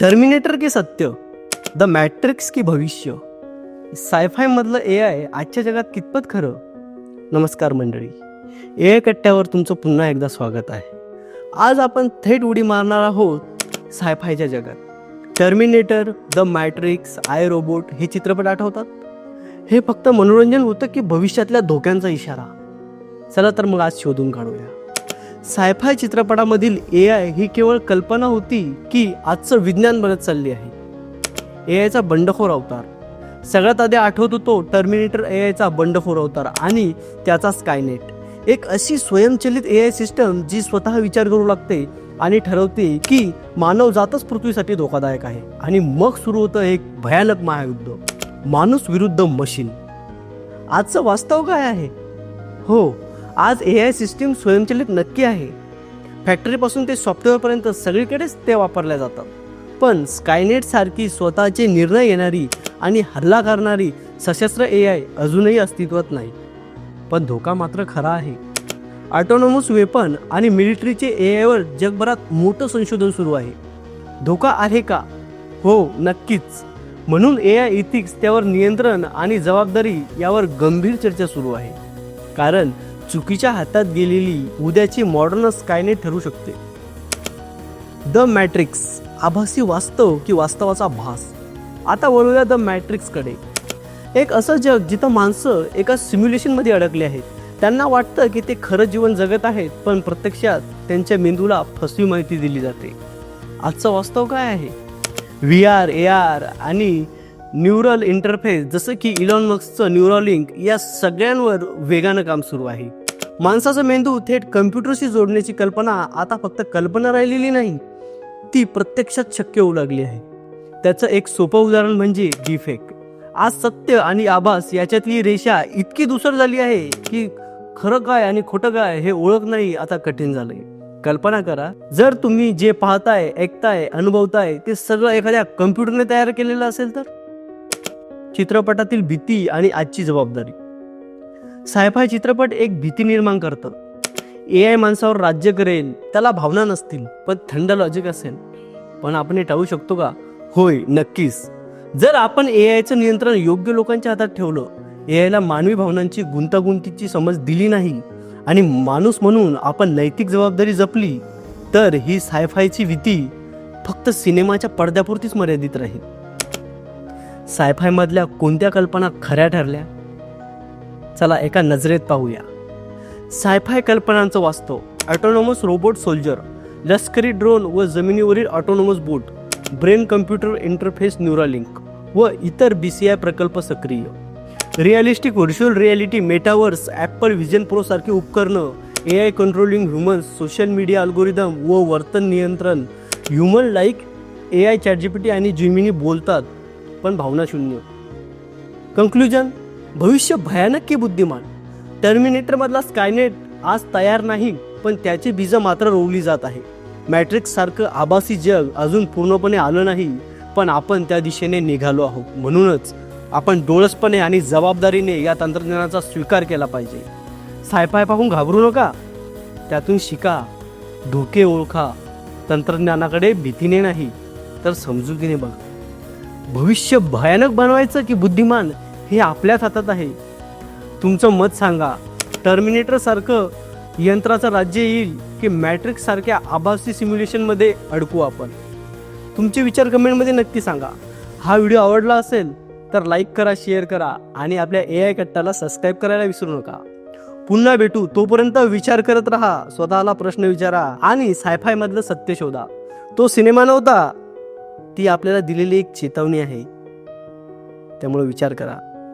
Terminator की सत्य the matrix की भविष्य सायफायमधलं ए आय आजच्या जगात कितपत खरं? नमस्कार मंडळी. ए आय कट्ट्यावर तुमचं पुन्हा एकदा स्वागत आहे. आज आपण थेट उडी मारणार आहोत सायफायच्या जगात. Terminator the Matrix I robot हे चित्रपट आठवतात? हे फक्त मनोरंजन होतं की भविष्यातल्या धोक्यांचा इशारा? चला तर मग आज शोधून काढूया. सायफाय चित्रपटामधील ए आय ही केवळ कल्पना होती की आजचं विज्ञान बनत चालली आहे. ए आयचा बंडखोर अवतार. सगळ्यात आधी आठवत होतो टर्मिनेटर ए आयचा बंडखोर अवतार आणि त्याचा स्कायनेट एक अशी स्वयंचलित ए आय सिस्टम जी स्वतः विचार करू लागते आणि ठरवते की मानव जातच पृथ्वीसाठी धोकादायक आहे. आणि मग सुरू होतं एक भयानक महायुद्ध. माणूस विरुद्ध मशीन. आजचं वास्तव काय आहे? हो आज ए आय सिस्टीम स्वयंचलित नक्की आहे. फॅक्टरीपासून ते सॉफ्टवेअरपर्यंत सगळीकडेच ते वापरल्या जातात. पण स्कायनेटसारखी स्वतःचे निर्णय घेणारी आणि हल्ला करणारी सशस्त्र ए आय अजूनही अस्तित्वात नाही. पण धोका मात्र खरा आहे. ऑटोनॉमस वेपन आणि मिलिटरीचे ए आयवर जगभरात मोठं संशोधन सुरू आहे. धोका आहे का? हो नक्कीच. म्हणून ए आय इथिक्स त्यावर नियंत्रण आणि जबाबदारी यावर गंभीर चर्चा सुरू आहे. कारण चुकीच्या हातात गेलेली उद्याची मॉडर्न नाही ठरू शकते. द मॅट्रिक्स आभासी वास्तव की वास्तवाचा भास? आता वळूया द मॅट्रिक्सकडे एक असं जग जिथं माणसं एका सिम्युलेशनमध्ये अडकले आहेत. त्यांना वाटतं की ते खरं जीवन जगत आहेत पण प्रत्यक्षात त्यांच्या मेंदूला फसवी माहिती दिली जाते. आजचं वास्तव काय आहे? व्ही आर ए आर आणि न्यूरल इंटरफेस जसं की इलॉन मक्सचं न्यूरॉलिंक या सगळ्यांवर वेगानं काम सुरू आहे. माणसाचा मेंदू थेट कम्प्युटरशी जोडण्याची कल्पना आता फक्त कल्पना राहिलेली नाही ती प्रत्यक्षात शक्य होऊ लागली आहे. त्याचं एक सोपं उदाहरण म्हणजे डीफेक. आज सत्य आणि आभास याच्यातली रेषा इतकी दुसर झाली आहे की खरं काय आणि खोटं काय हे ओळख नाही आता कठीण झालंय. कल्पना करा जर तुम्ही जे पाहताय ऐकताय अनुभवताय ते सगळं एखाद्या कम्प्युटरने तयार केलेलं असेल तर? चित्रपटातील भीती आणि आजची जबाबदारी. सायफाय चित्रपट एक भीती निर्माण करतं. ए आय माणसावर राज्य करेल त्याला भावना नसतील पण थंड लॉजिक असेल. पण आपण हे टाळू शकतो का? होय नक्कीच. जर आपण ए आयचं नियंत्रण योग्य लोकांच्या हातात ठेवलं ए आयला मानवी भावनांची गुंतागुंतीची समज दिली नाही आणि माणूस म्हणून आपण नैतिक जबाबदारी जपली तर ही सायफायची भीती फक्त सिनेमाच्या पडद्यापुरतीच मर्यादित राहील. सायफायमधल्या कोणत्या कल्पना खऱ्या ठरल्या? चला एका नजरेत पाहूया. सायफाय कल्पनांचं वास्तव. ऑटोनॉमस रोबोट सोल्जर लष्करी ड्रोन व जमिनीवरील autonomous boat brain computer interface Neuralink व इतर बी सी आय प्रकल्प सक्रिय. Realistic virtual reality metaverse Apple Vision Pro सारखी उपकरणं A I controlling humans social media algorithm व वर्तन नियंत्रण human like A I ChatGPT आणि जिमिनी बोलतात पण भावना शून्य. कंक्लुजन भविष्य भयानक की बुद्धिमान. टर्मिनेटरमधला स्कायनेट आज तयार नाही पण त्याची बीजं मात्र रोवली जात आहे. मॅट्रिक्स सारखं आभासी जग अजून पूर्णपणे आलं नाही पण आपण त्या दिशेने निघालो आहोत. म्हणूनच आपण डोळसपणे आणि जबाबदारीने या तंत्रज्ञानाचा स्वीकार केला पाहिजे. सायफाय पाहून घाबरू नका. त्यातून शिका. धोके ओळखा. तंत्रज्ञानाकडे भीतीने नाही तर समजुतीने बघा. भविष्य भयानक बनवायचं की बुद्धिमान? हे आपल्याच हातात आहे. तुमचं मत सांगा. टर्मिनेटरसारखं यंत्राचं राज्य येईल की मॅट्रिक्ससारख्या आभासी सिम्युलेशनमध्ये अडकू आपण? तुमचे विचार कमेंटमध्ये नक्की सांगा. हा व्हिडिओ आवडला असेल तर लाईक करा शेअर करा आणि आपल्या ए आय कट्टाला सबस्क्राईब करायला विसरू नका. पुन्हा भेटू. तोपर्यंत विचार करत राहा. स्वतःला प्रश्न विचारा आणि सायफायमधलं सत्य शोधा. तो सिनेमा नव्हता. ती आपल्याला दिलेली एक चेतावणी आहे. त्यामुळे विचार करा.